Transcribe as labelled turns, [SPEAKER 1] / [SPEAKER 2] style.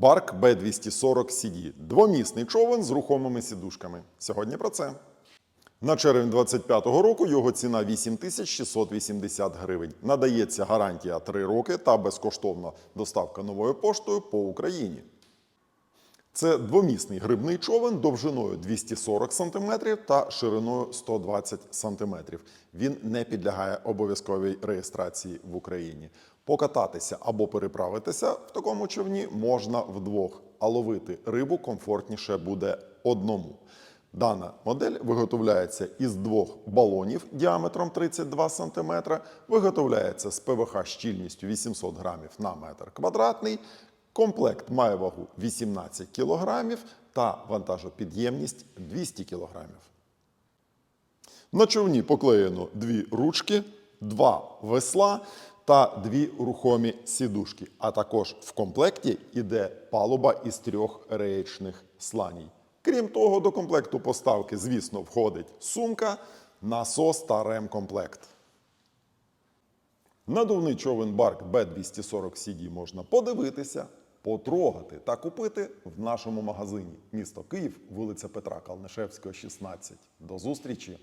[SPEAKER 1] Барк Б240 CD – двомісний човен з рухомими сідушками. Сьогодні про це. На червень 25-го року його ціна 8680 гривень. Надається гарантія 3 роки та безкоштовна доставка новою поштою по Україні. Це двомісний грибний човен довжиною 240 см та шириною 120 см. Він не підлягає обов'язковій реєстрації в Україні. Покататися або переправитися в такому човні можна вдвох, а ловити рибу комфортніше буде одному. Дана модель виготовляється із двох балонів діаметром 32 см, виготовляється з ПВХ щільністю 800 грамів на метр квадратний. Комплект має вагу 18 кг та вантажопідємність 200 кг. На човні поклеєно дві ручки, два весла та дві рухомі сідушки. А також в комплекті йде палуба із трьох реєчних сланій. Крім того, до комплекту поставки, звісно, входить сумка, насос та ремкомплект. Надувний човен Барк B240 CD можна подивитися, потрогати та купити в нашому магазині. Місто Київ, вулиця Петра Калнишевського, 16. До зустрічі!